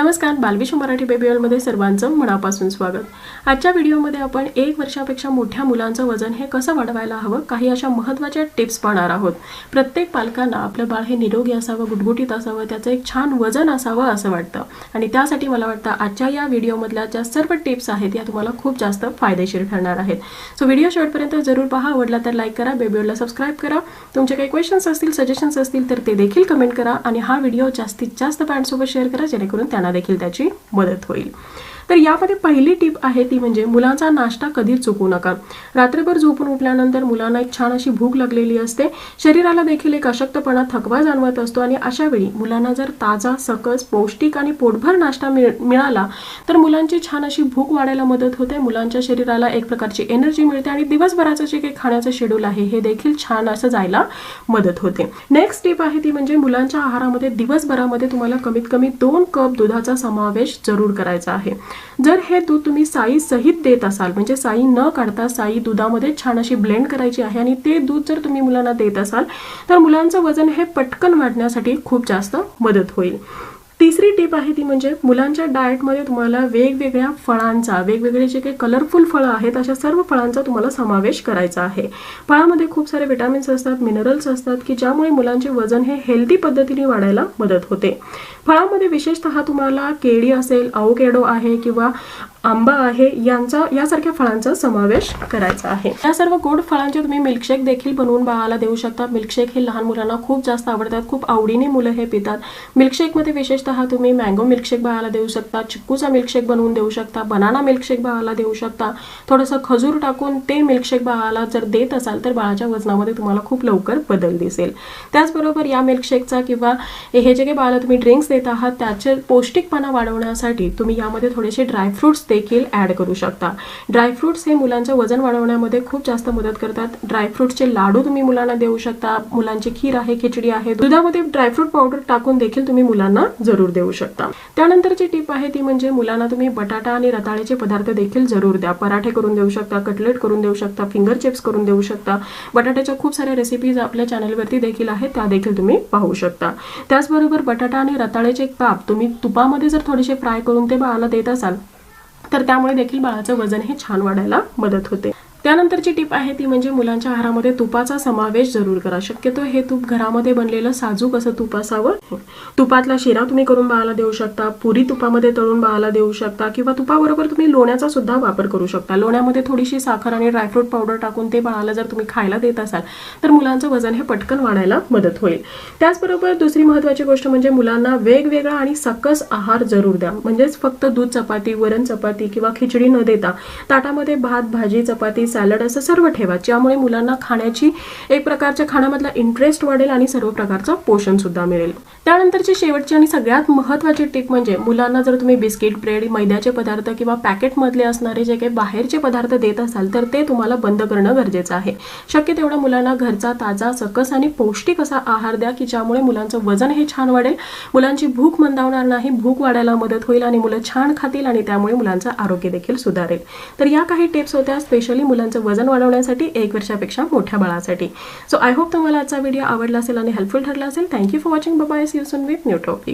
नमस्कार बालविश मराठी बेबीवलमध्ये सर्वांचं मनापासून स्वागत. आजच्या व्हिडिओमध्ये आपण एक वर्षापेक्षा मोठ्या मुलांचं वजन हे कसं वाढवायला हवं काही अशा महत्त्वाच्या टिप्स पाहणार आहोत. प्रत्येक पालकांना आपलं बाळ हे निरोगी असावं गुटगुटीत असावं त्याचं एक छान वजन असावं असं वाटतं. आणि त्यासाठी मला वाटतं आजच्या या व्हिडिओमधल्या ज्या सर्व टिप्स आहेत या तुम्हाला खूप जास्त फायदेशीर ठरणार आहेत. सो व्हिडिओ शेवटपर्यंत जरूर पहा. आवडला तर लाईक करा बेबीवलला सबस्क्राईब करा. तुमचे काही क्वेश्चन्स असतील सजेशन्स असतील तर ते देखील कमेंट करा. आणि हा व्हिडिओ जास्तीत जास्त पॅरेंट्ससोबत शेअर करा जेणेकरून त्यांना देखील त्याची मदत होईल. तर यामध्ये पहिली टीप आहे ती म्हणजे मुलांचा नाश्ता कधीच चुकू नका. रात्रभर झोपून उठल्यानंतर मुलांना एक छान अशी भूक लागलेली असते. शरीराला देखील एक अशक्तपणा थकवा जाणवत असतो आणि अशा वेळी मुलांना जर ताजा सकस पौष्टिक आणि पोटभर नाश्ता मिळ मिळाला तर मुलांची छान अशी भूक वाढायला मदत होते. मुलांच्या शरीराला एक प्रकारची एनर्जी मिळते आणि दिवसभराचं जे काही खाण्याचं शेड्यूल आहे हे देखील छान असं जायला मदत होते. नेक्स्ट टीप आहे ती म्हणजे मुलांच्या आहारामध्ये दिवसभरामध्ये तुम्हाला कमीत कमी दोन कप दुधाचा समावेश जरूर करायचा आहे. जर हे दूध तुम्ही साई सहित देत असाल म्हणजे साई न काढता साई दुधामध्ये छान अशी ब्लेंड करायची आहे आणि ते दूध जर तुम्ही मुलांना देत असाल तर मुलांचं वजन हे पटकन वाढण्यासाठी खूप जास्त मदत होईल. तिसरी टीप आहे ती म्हणजे मुलांच्या डाएटमध्ये तुम्हाला वेगवेगळ्या फळांचा वेगवेगळे जे काही कलरफुल फळं आहेत अशा सर्व फळांचा तुम्हाला समावेश करायचा आहे. फळामध्ये खूप सारे विटॅमिन्स असतात मिनरल्स असतात की ज्यामुळे मुलांचे वजन हे हेल्दी पद्धतीने वाढायला मदत होते. फळामध्ये विशेषतः तुम्हाला केळी असेल अवकेडो आहे किंवा आंबा आहे यांचा यासारख्या फळांचा समावेश करायचा आहे. या सर्व गोड फळांचे तुम्ही मिल्कशेक देखील बनवून बाळाला देऊ शकता. मिल्कशेक हे लहान मुलांना खूप जास्त आवडतात खूप आवडीने मुलं हे पितात. मिल्कशेकमध्ये विशेषतः तुम्ही मँगो मिल्कशेक बाळाला देऊ शकता चिक्कूचा मिल्कशेक बनवून देऊ शकता बनाना मिल्कशेक बाळाला देऊ शकता. थोडंसं खजूर टाकून ते मिल्कशेक बाळाला जर देत असाल तर बाळाच्या वजनामध्ये तुम्हाला खूप लवकर बदल दिसेल. त्याचबरोबर या मिल्कशेकचा किंवा हे जे काही बाळाला तुम्ही ड्रिंक्स देत आहात त्याचे पौष्टिकपणा वाढवण्यासाठी तुम्ही यामध्ये थोडेसे ड्रायफ्रुट्स देखील ॲड करू शकता. ड्रायफ्रुट्स हे मुलांचं वजन वाढवण्यामध्ये खूप जास्त मदत करतात. ड्रायफ्रुट्सचे लाडू तुम्ही मुलांना देऊ शकता. मुलांची खीर आहे खिचडी आहे. दुधामध्ये ड्रायफ्रूट पावडर टाकून देखील तुम्ही मुलांना जरूर देऊ शकता. त्यानंतरची टीप आहे ती म्हणजे मुलांना तुम्ही बटाटा आणि रताळ्याचे पदार्थ देखील जरूर द्या. पराठे करून देऊ शकता कटलेट करून देऊ शकता फिंगर चिप्स करून देऊ शकता. बटाट्याच्या खूप साऱ्या रेसिपीज आपल्या चॅनलवरती देखील आहेत त्या देखील तुम्ही पाहू शकता. त्याचबरोबर बटाटा आणि रताळ्याचे काप तुम्ही तुपामध्ये जर थोडेसे फ्राय करून ते बाळाला देत असाल तर त्यामुळे देखील बाळाचं वजन हे छान वाढायला मदत होते. त्यानंतरची टीप आहे ती म्हणजे मुलांच्या आहारामध्ये तुपाचा समावेश जरूर करा. शक्यतो हे तूप घरामध्ये बनलेलं साजूक असं तूप असावं. तुपातला शिरा तुम्ही करून बाळाला देऊ शकता पुरी तुपामध्ये तळून बाळाला देऊ शकता किंवा तुपाबरोबर तुम्ही लोण्याचा सुद्धा वापर करू शकता. लोण्यामध्ये थोडीशी साखर आणि ड्रायफ्रूट पावडर टाकून ते बाळाला जर तुम्ही खायला देत असाल तर मुलांचं वजन हे पटकन वाढायला मदत होईल. त्याचबरोबर दुसरी महत्त्वाची गोष्ट म्हणजे मुलांना वेगवेगळा आणि सकस आहार जरूर द्या. म्हणजेच फक्त दूध चपाती वरण चपाती किंवा खिचडी न देता ताटामध्ये भात भाजी चपाती सॅलड असं सर्व ठेवा. ज्यामुळे मुलांना खाण्याची एक प्रकारच्या खाण्यामधला इंटरेस्ट वाढेल आणि सर्व प्रकारचं पोषण सुद्धा मिळेल. त्यानंतरची शेवटची आणि सगळ्यात महत्त्वाची टिप म्हणजे मुलांना जर तुम्ही बिस्किट ब्रेड मैद्याचे पदार्थ किंवा पॅकेटमधले असणारे जे काही बाहेरचे पदार्थ देत असाल तर ते तुम्हाला बंद करणं गरजेचं आहे. शक्य तेवढं मुलांना घरचा ताजा सकस आणि पौष्टिक असा आहार द्या की ज्यामुळे मुलांचं वजन हे छान वाढेल मुलांची भूक मंदावणार नाही भूक वाढायला मदत होईल आणि मुलं छान खातील आणि त्यामुळे मुलांचं आरोग्य देखील सुधारेल. तर या काही टिप्स होत्या स्पेशली मुलांचं वजन वाढवण्यासाठी एक वर्षापेक्षा मोठ्या बाळासाठी. सो आय होप तुम्हाला आजचा व्हिडिओ आवडला असेल आणि हेल्पफुल ठरला असेल. Thank you for watching bye see you soon with new topic